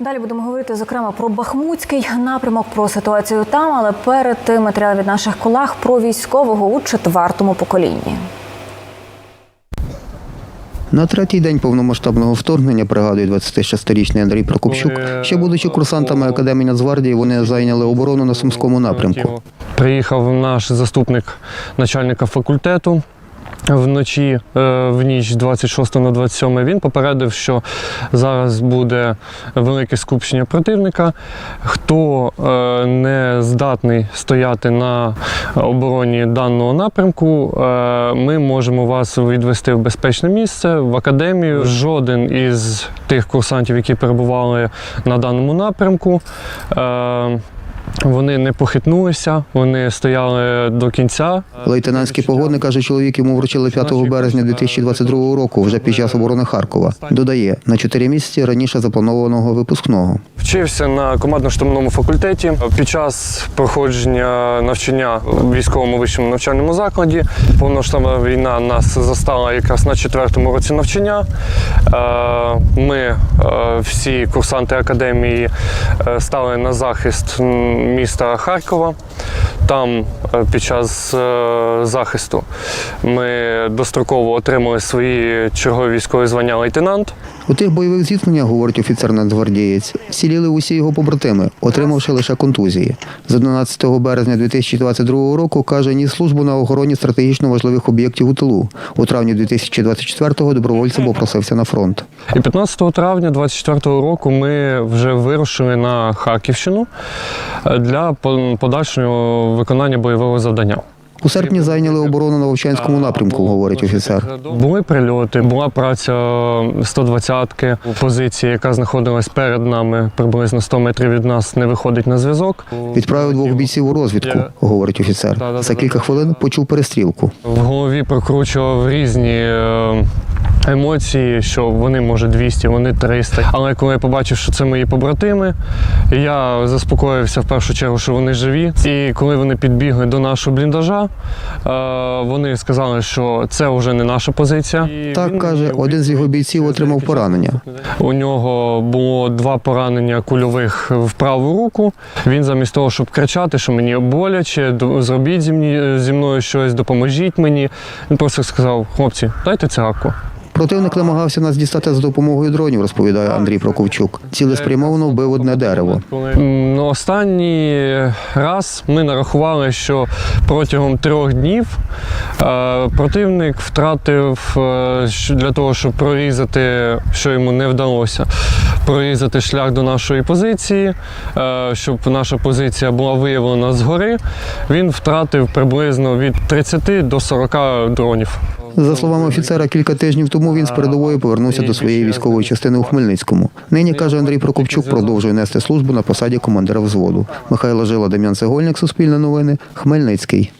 Далі будемо говорити зокрема про Бахмутський напрямок, про ситуацію там, але перед тим матеріал від наших колег про військового у четвертому поколінні. На третій день повномасштабного вторгнення, пригадує 26-річний Андрій Прокопчук, ще будучи курсантами Академії Нацгвардії, вони зайняли оборону на Сумському напрямку. Приїхав наш заступник начальника факультету. Вночі, е, в ніч 26 на 27 він попередив, що зараз буде велике скупчення противника. Хто е, не здатний стояти на обороні даного напрямку, е, ми можемо вас відвести в безпечне місце, в академію. Жоден із тих курсантів, які перебували на даному напрямку, вони не похитнулися, вони стояли до кінця. Лейтенантський погодник каже, чоловік йому вручили 5 березня 2022 року, вже під час оборони Харкова. Додає на 4 місяці раніше запланованого випускного. Вчився на командно-штурмовому факультеті. Під час проходження навчання в військовому вищому навчальному закладі повноштабна війна нас застала якраз на четвертому році навчання. Е, Ми, е, всі курсанти академії, е, стали на захист міста Харкова. Там під час захисту ми достроково отримали свої чергові військові звання лейтенант. У тих бойових зіткненнях, говорить офіцер нацгвардієць, сіліли усі його побратими, отримавши лише контузії. З 11 березня 2022 року каже, ніс службу на охороні стратегічно важливих об'єктів у тилу. У травні 2024-го добровольцем попросився на фронт. І 15 травня 24 року ми вже вирушили на Харківщину для по- подальшого виконання бойового завдання. У серпні зайняли оборону на Вовчанському напрямку, говорить офіцер. Були прильоти, була праця 120-ки, позиції, яка знаходилась перед нами, приблизно 100 метрів від нас, не виходить на зв'язок. Відправив двох бійців у розвідку, говорить офіцер. За кілька хвилин почув перестрілку. В голові прокручував різні е, емоції, що вони, може, 200, вони 300. Але коли я побачив, що це мої побратими, я заспокоївся в першу чергу, що вони живі. І коли вони підбігли до нашого бліндажа, е, вони сказали, що це вже не наша позиція. І Так він каже, один з його бійців отримав поранення. У нього було два поранення кульових в праву руку. Він замість того, щоб кричати, що мені боляче, зробіть зі мною щось, допоможіть мені. Він просто сказав: хлопці, дайте цигарку. Противник намагався нас дістати за допомогою дронів, розповідає Андрій Проковчук. Цілеспрямовано вбив одне дерево. Останній раз ми нарахували, що протягом трьох днів е, противник втратив е, для того, щоб прорізати, що йому не вдалося, прорізати шлях до нашої позиції, е, щоб наша позиція була виявлена згори. Він втратив приблизно від 30 до 40 дронів. За словами офіцера, кілька тижнів тому він з передової повернувся до своєї військової частини у Хмельницькому. Нині каже Андрій Прокопчук, продовжує нести службу на посаді командира взводу. Михайло Жила, Дем'ян Цегольник, Суспільне новини, Хмельницький.